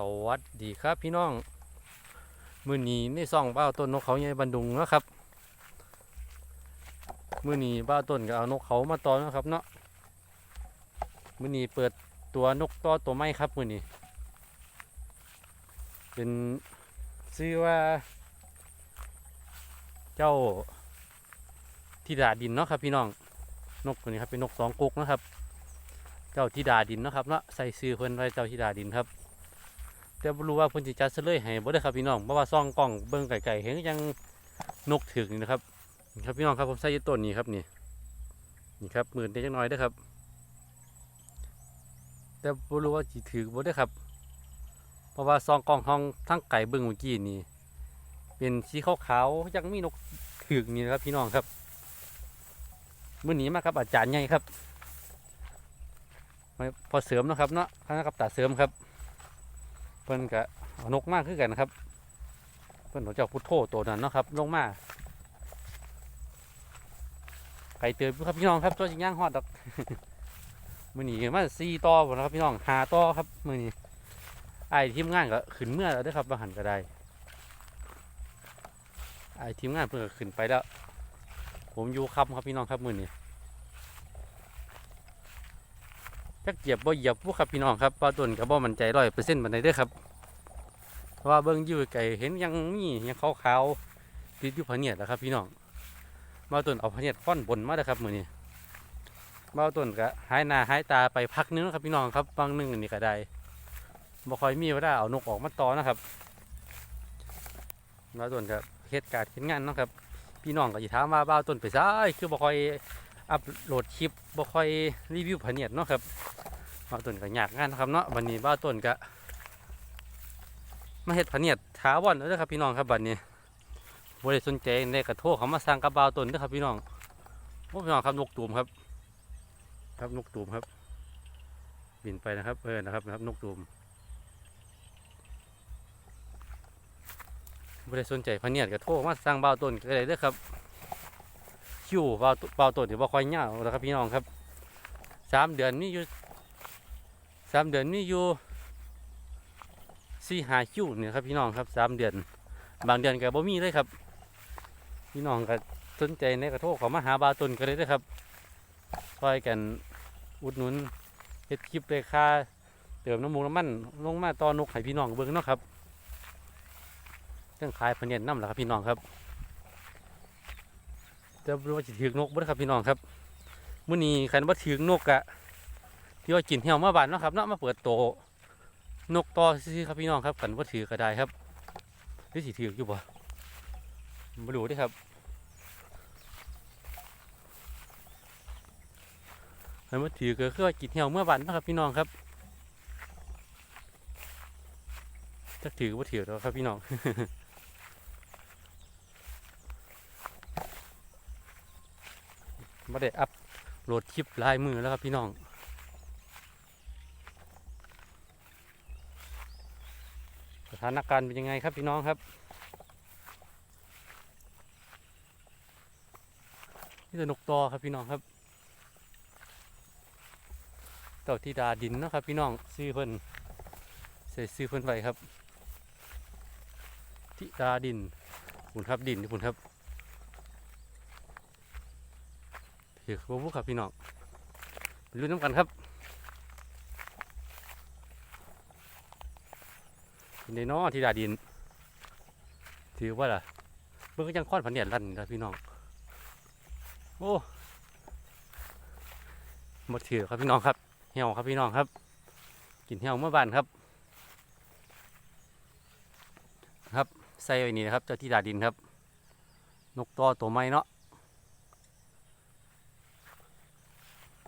สวัสดีครับพี่น้อง มือนีในซ่องบ้าต้นนกเขาใหญ่บันดุงนะครับ มือนี้บ้าต้นก็เอานกเขามาตอนนะครับเนาะ มือนีเปิดตัวนกต่อตัวไม่ครับมือนีเป็นชื่อว่า เจ้าทิดาดินเนาะครับพี่น้อง นกตัวนี้ครับเป็นนกสองกุกนะครับ เจ้าธิดาดินเนาะครับเนาะใส่ซื้อเพิ่นไว้เจ้าธิดาดินครับ แต่บ่รู้ว่าเพิ่นสิจัดเฉลยให้บ่ได้ครับพี่น้องเพราะว่าซ่องกล้องเบิ่งไกลๆเห็นยังนกถึกนี่นะครับนี่ครับพี่น้องครับผมใส่ยต้นนี้ครับนี่นี่ครับหมื่นได้จังน้อยด้ครับ แต่บ่รู้ว่าสิถือบ่ได้ครับ เพราะว่าซ่องกล้องห้องทั้งไก่เบิ่งเมื่อกี้นี่เป็นสีขาวๆยังมีนกถึกนี่นะครับพี่น้องครับมื้อนี้มาครับอาจารย์ใหญ่ครับพอเสริมนะครับเนาะคณะกับตาเสริมครับ เพิ่นกะนกมากขึ้นกันนะครับ เพิ่นของเจ้าพุทโธตัวนั้นเนาะครับลงมาไก่เตือนครับพี่น้องครับตัวจิงย่างฮอดดอกมือนี้มาสี่ต่อหมดแล้วครับพี่น้องหาต่อครับมือนี้ไอ้ทีมงานก็ขึ้นเมื่อแล้วด้อครับมาหันก็ได้ไอ้ทีมงานเพิ่นก็ขึ้นไปแล้ว ผมอยู่คำครับพี่น้องครับมือนี้ จักเหยียบบ่เหยียบพวกครับพี่น้องครับปลาต้นกับบ่มั่นใจร้อยเปอร์เซ็นต์บันไดเด้อครับเพราะว่าเบิ่งยู่ไกลเห็นยังมียังขาวๆติดอยู่พะเนียดแล้วครับ พี่น้องมาต้นเอาพะเนียดค่อนบนมาเด้อครับมื้อนี้มาต้นก็หายหน้าหายตาไปพักนึงครับพี่น้องครับบางหนึงอันนี้ก็ได้บ่ค่อยมีเวลาเอานกออกมาต่อนะครับมาต้นก็เฮ็ดการณ์เฮ็ดงานเนาะครับ พี่น้องก็สิถามว่าบ้าต้นไปซ้ายคือบ่ค่อย อัปโหลดคลิปบ่ค่อยรีวิวพะเนียดเนาะครับบ้าวต้นก็ยากงานนะครับเนาะวันนี้บ้าวต้นก็มาเฮ็ดพะเนียดถาวรแล้วเด้อครับพี่น้องครับบัดนี้บ่ได้สนใจในกระโทรเขามาสร้างกับบ้าวต้นเด้อครับพี่น้องโอ้พี่น้องครับนกตูมครับ ครับนกตูมครับ บินไปนะครับเออนะครับนะครับนกตูมบ่ได้สนใจพะเนียดกระโทรมาสร้างบ้าวต้นก็ได้เด้อครับ คิวบ้าวต้นบ้าวต้นถือว่าค่อยยาวแล้วครับพี่น้องครับสามเดือนมีอยู่สามเดือนมีอยู่สี่หาคิวเนี่ยครับพี่น้องครับสามเดือน บางเดือนก็บ่มีเลยครับ พี่น้องก็สนใจในกระโทรเขามหาบาต้นก็เลยเด้ครับช่วยกันอุดหนุนเฮ็ดคลิปเลยค่าเติมน้ำมูกน้ำมันลงมาตอนกให้พี่น้องเบิ่งเนาะครับเรื่องขายพะเนียนน้ำแหละครับพี่น้องครับ จะรู้ว่าจะถือนกบ่ครับพี่น้องครับมื้อนี้ใครว่าถือนกกะที่ว่ากินเหี่ยวมาบานเนาะครับเนาะมาเปิดโตนกต่อซื้อครับพี่น้องครับกันว่าถือก็ได้ครับหรือสิถืออยู่บ่มาดูดิครับกันว่าถือก็คือว่ากินเหี่ยวเมื่อวันเนาะครับพี่น้องครับจะถือว่าถือแล้วครับพี่น้อง ไม่ได้อัพโหลดคลิปลายมือแล้วครับพี่น้องสถานการณ์เป็นยังไงครับพี่น้องครับนี่จะนกตอครับพี่น้องครับเต่าที่ดาดินนะครับพี่น้องซื้อเพิ่นใส่ซื้อเพิ่นไว้ครับที่ดาดินคุณครับดินคุณครับ ถือว่าบุครับพี่น้องรุ่นน้ำกันครับในน้อที่ดาดิน ถือว่าล่ะเบิ่งก็ยังค้อนผันเนี่ยลั่นนะพี่น้อง โอ้หมดถือครับพี่น้องครับเหี่ยวครับพี่น้องครับ กินเหี่ยวเมื่อวานครับ ครับใส่ไว้นี่นะครับเจ้าที่ดาดินครับ นกตอตัวไม้เนาะ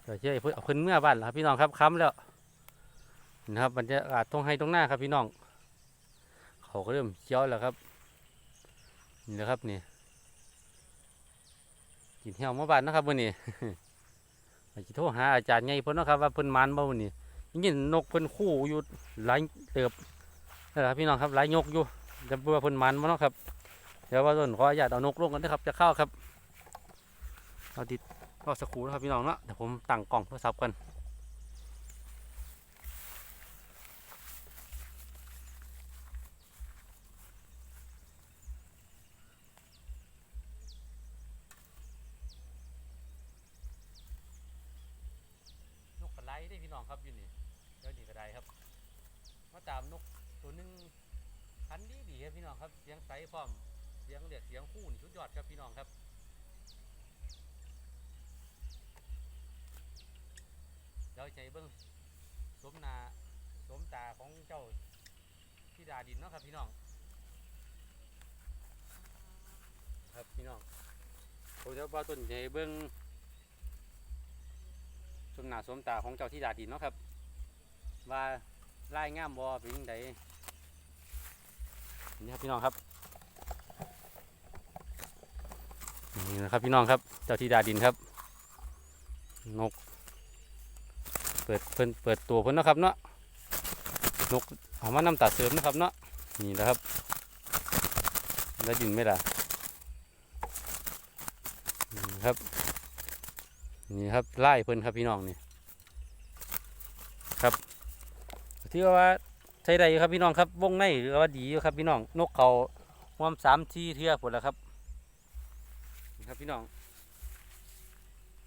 เดี๋ยวเชื่อเพิ่นเอาเพิ่นเมื่อบ้านแล้วครับพี่น้องครับค้ำแล้วนะครับบรรยากาศตรงให้ตรงหน้าครับพี่น้อง เขาก็เริ่มเคี้ยวแล้วครับนี่แหละครับนี่กินเหี่ยวเมื่อวานนะครับวันนี้อาจจะโทรหาอาจารย์ไงเพิ่นนะครับว่าเพิ่นมันบ่วันนี้ยินนกเพิ่นคู่อยู่หลายเติบนะครับพี่น้องครับหลายยกอยู่จะเบื่อเพิ่นมันบ่เนาะครับเดี๋ยวว่าต้นขออนุญาตเอานกลงกันนะครับจะเข้าครับเอาติด ก็สกูนะครับพี่น้องเนาะเดี๋ยวผมตั้งกล่องโทรศัพท์กันนกกระไรได้พี่น้องครับอยู่นี่เดี๋ยวดีกระไลครับมาตามนกตัวหนึ่งพันดีดีครับพี่น้องครับเสียงใสพร้อมเสียงเดียกเสียงคู่นี่สุดยอดครับพี่น้องครับ เดี๋ยวใจเบิ้งสมหนาสมตาของเจ้าที่ดาดินเนาะครับพี่น้อง ครับพี่น้องผมจะว่าต้นใหญ่เบิ้งสมหนาสมตาของเจ้าที่ดาดินเนาะครับ ว่าลายงามบอเป็นยังไงนี่ครับพี่น้องครับนี่นะครับพี่น้องครับ เจ้าที่ดาดินครับ นก เปิดเพิ่นเปิดตัวเพิ่นนะครับเนาะนกเอามานำตาเสริมนะครับเนาะนี่แหละครับแล้วดินไหม่ล่ะนี่ครับนี่ครับไล่เพิ่นครับพี่น้องนี่ครับที่ว่าใช้ได้ครับพี่น้องครับวงในหรือว่าดีครับพี่น้องนกเขาหวมสามทีเทือผลแล้วครับนี่ครับพี่น้อง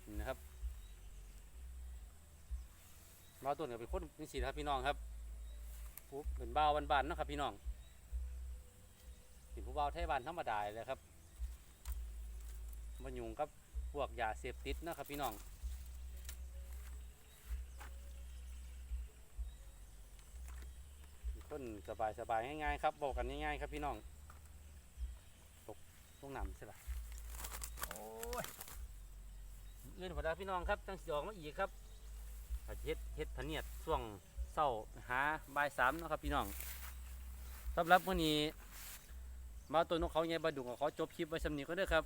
นี่นะครับบ้าวต้นก็เป็นคนนี่สิครับพี่น้องครับผู้เป็นบ้าวบานๆนะครับ พี่น้องเป็นผู้บ้าวไทยบ้านธรรมดาเลยครับมายุ่งกับพวกยาเสพติดนะครับ พี่น้องต้นสบายสบายง่ายๆครับบอกกันง่ายๆครับพี่น้องตกลงน้ำใช่ปะโอ้ยอื่นพอดาพี่น้องครับจังสีออกมาอีกครับ ก็เฮ็ดเฮ็ดพะเนียดช่วงเศร้าหาบ่ายสามเนาะครับพี่น้องสำหรับวันนี้มาตัวนกเขาใหญ่บาดุกก็ขาจบคลิปไว้สำนีก็ได้ครับ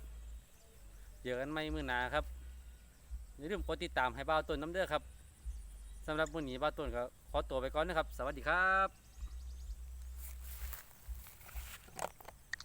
เจอกันไม่มือหนาครับอย่าลืมกดติดตามให้บ้าต้นน้ำเด้อครับสำหรับวันนี้บ้าต้นก็ขอตัวไปก่อนนะครับ สวัสดีครับ